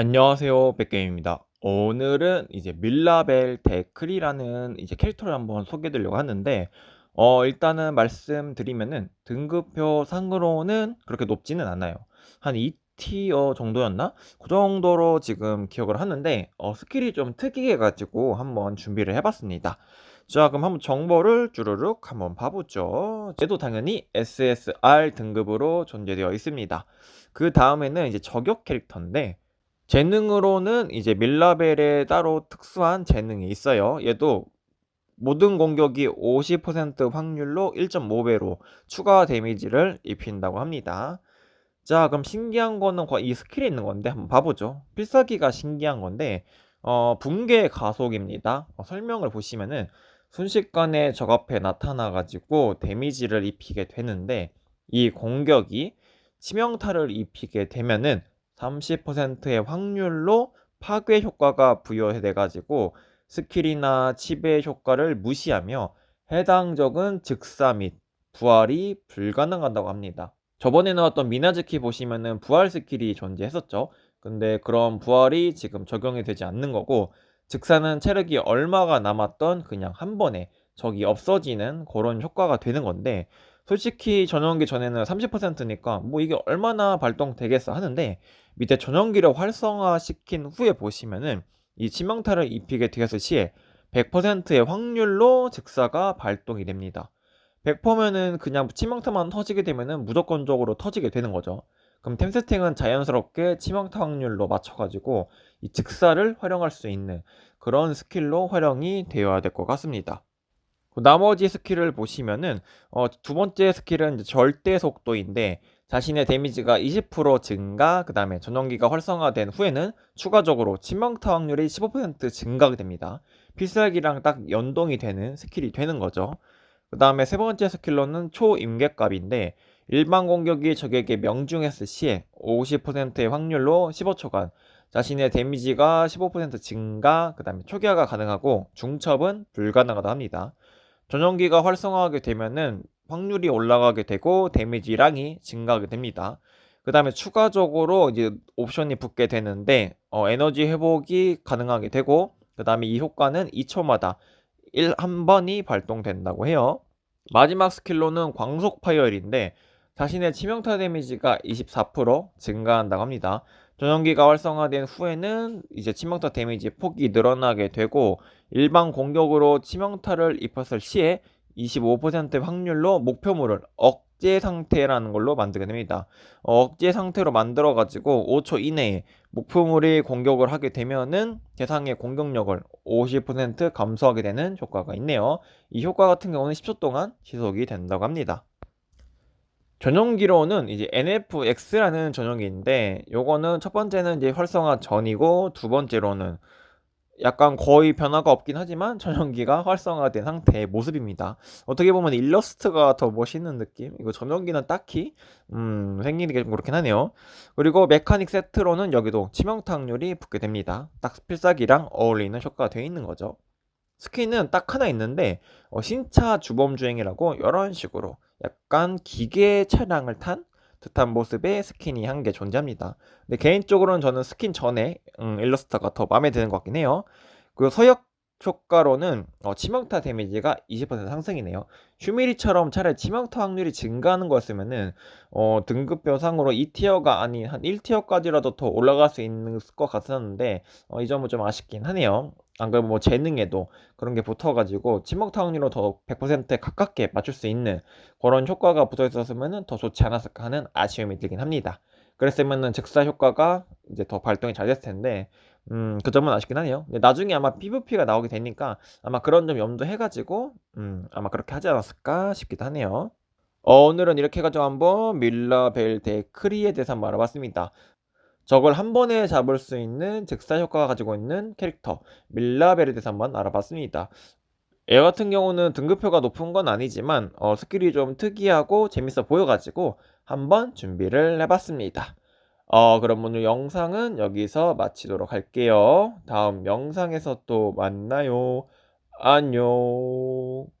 안녕하세요. 백게임입니다. 오늘은 이제 밀라벨 데크리라는 이제 캐릭터를 한번 소개해 드리려고 하는데 어 일단은 말씀드리면은 등급표 상으로는 그렇게 높지는 않아요. 한 2티어 정도였나? 그 정도로 지금 기억을 하는데 어 스킬이 좀 특이해 가지고 한번 준비를 해 봤습니다. 자 그럼 한번 정보를 주르륵 한번 봐 보죠. 얘도 당연히 SSR 등급으로 존재되어 있습니다. 그 다음에는 이제 저격 캐릭터인데 재능으로는 이제 밀라벨에 따로 특수한 재능이 있어요. 얘도 모든 공격이 50% 확률로 1.5배로 추가 데미지를 입힌다고 합니다. 자, 그럼 신기한 거는 거- 이 스킬에 있는 건데 한번 봐보죠. 필살기가 신기한 건데 어, 붕괴 가속입니다. 어, 설명을 보시면은 순식간에 적 앞에 나타나 가지고 데미지를 입히게 되는데 이 공격이 치명타를 입히게 되면은 30%의 확률로 파괴 효과가 부여돼 가지고 스킬이나 치배 효과를 무시하며 해당 적은 즉사 및 부활이 불가능하다고 합니다. 저번에 나왔던 미나즈키 보시면은 부활 스킬이 존재했었죠. 근데 그런 부활이 지금 적용이 되지 않는 거고 즉사는 체력이 얼마가 남았던 그냥 한 번에 적이 없어지는 그런 효과가 되는 건데 솔직히 전용기 전에는 30%니까 뭐 이게 얼마나 발동되겠어 하는데 밑에 전용기를 활성화시킨 후에 보시면은 이 치명타를 입히게 되었을 시에 100%의 확률로 즉사가 발동이 됩니다. 100%면은 그냥 치명타만 터지게 되면은 무조건적으로 터지게 되는 거죠. 그럼 템세팅은 자연스럽게 치명타 확률로 맞춰가지고 이 즉사를 활용할 수 있는 그런 스킬로 활용이 되어야 될 것 같습니다. 그 나머지 스킬을 보시면은 어, 두 번째 스킬은 절대 속도인데 자신의 데미지가 20% 증가, 그 다음에 전용기가 활성화된 후에는 추가적으로 치명타 확률이 15% 증가가 됩니다. 필살기랑 딱 연동이 되는 스킬이 되는 거죠. 그 다음에 세 번째 스킬로는 초임계값인데 일반 공격이 적에게 명중했을 시에 50%의 확률로 15초간 자신의 데미지가 15% 증가, 그 다음에 초기화가 가능하고 중첩은 불가능하다 합니다. 전용기가 활성화하게 되면은 확률이 올라가게 되고 데미지량이 증가하게 됩니다. 그 다음에 추가적으로 이제 옵션이 붙게 되는데 어, 에너지 회복이 가능하게 되고 그 다음에 이 효과는 2초마다 1, 한 번이 발동된다고 해요. 마지막 스킬로는 광속 파이어일인데 자신의 치명타 데미지가 24% 증가한다고 합니다. 전용기가 활성화된 후에는 이제 치명타 데미지 폭이 늘어나게 되고 일반 공격으로 치명타를 입혔을 시에 25%의 확률로 목표물을 억제 상태라는 걸로 만들게 됩니다. 어, 억제 상태로 만들어 가지고 5초 이내에 목표물이 공격을 하게 되면은 대상의 공격력을 50% 감소하게 되는 효과가 있네요. 이 효과 같은 경우는 10초 동안 지속이 된다고 합니다. 전용기로는 이제 NFX라는 전용기인데 요거는 첫 번째는 이제 활성화 전이고 두 번째로는 약간 거의 변화가 없긴 하지만 전용기가 활성화된 상태의 모습입니다. 어떻게 보면 일러스트가 더 멋있는 느낌? 이거 전용기는 딱히 음, 생기는 게 좀 그렇긴 하네요. 그리고 메카닉 세트로는 여기도 치명타 확률이 붙게 됩니다. 딱 필살기랑 어울리는 효과가 되어 있는 거죠. 스킨은 딱 하나 있는데 어, 신차 주범 주행이라고 이런 식으로 약간 기계 차량을 탄 듯한 모습의 스킨이 한 개 존재합니다. 근데 개인적으로는 저는 스킨 전에 음, 일러스트가 더 마음에 드는 것 같긴 해요. 그리고 서역 효과로는 어, 치명타 데미지가 20% 상승이네요. 휴미리처럼 차라리 치명타 확률이 증가하는 거였으면은 어, 등급별 상으로 2티어가 아닌 한 1티어까지라도 더 올라갈 수 있는 것 같았는데 어, 이 점은 좀 아쉽긴 하네요. 안 그러면 뭐 재능에도 그런 게 붙어가지고 확률로 더 100%에 가깝게 맞출 수 있는 그런 효과가 붙어 있었으면 더 좋지 않았을까 하는 아쉬움이 들긴 합니다. 그랬으면은 즉사 효과가 이제 더 발동이 잘 됐을 텐데 음, 그 점은 아쉽긴 하네요. 근데 나중에 아마 PVP가 나오게 되니까 아마 그런 점 염두해가지고 음, 아마 그렇게 하지 않았을까 싶기도 하네요. 어, 오늘은 이렇게 해가지고 한번 밀라벨 데크리에 대해서 한번 알아봤습니다. 적을 한 번에 잡을 수 있는 즉사 효과가 가지고 있는 캐릭터 대해서 한번 알아봤습니다. 얘 같은 경우는 등급표가 높은 건 아니지만 어, 스킬이 좀 특이하고 재밌어 보여가지고 한번 준비를 해봤습니다. 어, 그럼 오늘 영상은 여기서 마치도록 할게요. 다음 영상에서 또 만나요. 안녕.